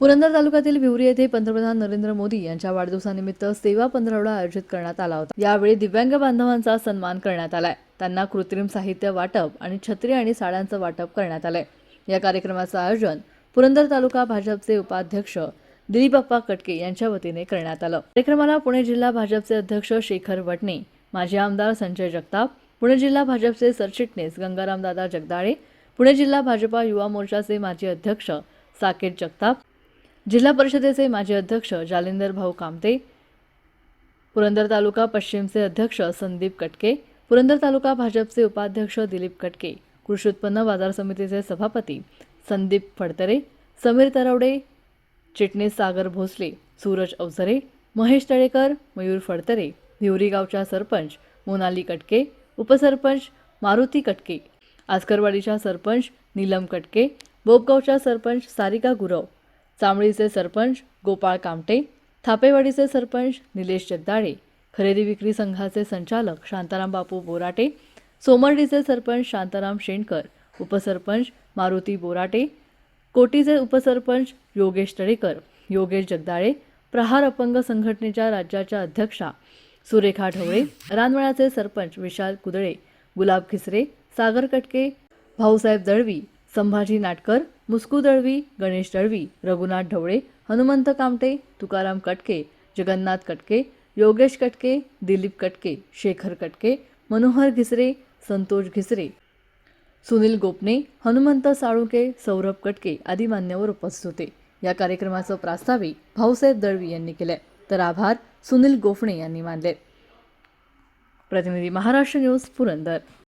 पुरंदर तालुक्यातील विवरी येथे पंतप्रधान नरेंद्र मोदी यांच्या वाढदिवसानिमित्त सेवा पंधरवडा आयोजित करण्यात आला होता. यावेळी दिव्यांग बांधवांचा सन्मान करण्यात आलाय. त्यांना कृत्रिम साहित्य वाटप आणि छत्री आणि साड्यांचं वाटप करण्यात आलंय. या कार्यक्रमाचं आयोजन पुरंदर तालुका भाजपचे उपाध्यक्ष दिलीपप्पा कटके यांच्या वतीने करण्यात आलं. कार्यक्रमाला पुणे जिल्हा भाजपचे अध्यक्ष शेखर वटणे माजी आमदार संजय जगताप पुणे जिल्हा भाजपचे सरचिटणीस गंगारामदादा जगदाळे पुणे जिल्हा भाजपा युवा मोर्चाचे माजी अध्यक्ष साकेत जगताप जिल्हा परिषदेचे माजी अध्यक्ष जालिंदर भाऊ कामते पुरंदर तालुका पश्चिमचे अध्यक्ष संदीप कटके पुरंदर तालुका भाजपचे उपाध्यक्ष दिलीप कटके कृषी उत्पन्न बाजार समितीचे सभापती संदीप फडतरे समीर तरवडे चिटणीस सागर भोसले सूरज अवसरे महेश तळेकर मयूर फडतरे भिवरी गावच्या सरपंच मोनाली कटके उपसरपंच मारुती कटके आस्करवाडीच्या सरपंच नीलम कटके बोपगावच्या सरपंच सारिका गुरव चांबळीचे सरपंच गोपाळ कामटे थापेवाडीचे सरपंच निलेश जगदाळे खरेदी विक्री संघाचे संचालक शांताराम बापू बोराटे सोमर्डीचे सरपंच शांताराम शेणकर उपसरपंच मारुती बोराटे कोटीचे उपसरपंच योगेश तळेकर योगेश जगदाळे प्रहार अपंग संघटनेच्या राज्याच्या अध्यक्षा सुरेखा ढवळे रानवळाचे सरपंच विशाल कुदळे गुलाब खिसरे सागर कटके भाऊसाहेब दळवी संभाजी नाटकर मुस्कू दळवी गणेश दळवी रघुनाथ ढवळे हनुमंत कामटे तुकाराम कटके जगन्नाथ कटके योगेश कटके दिलीप कटके शेखर कटके मनोहर घिसरे संतोष घिसरे सुनील गोपने हनुमंत साळुंके सौरभ कटके आदी मान्यवर उपस्थित होते. या कार्यक्रमाचं प्रास्ताविक भाऊसाहेब दळवी यांनी केलंय. तर आभार सुनील गोफणे यांनी मानले. प्रतिनिधी महाराष्ट्र न्यूज पुरंदर.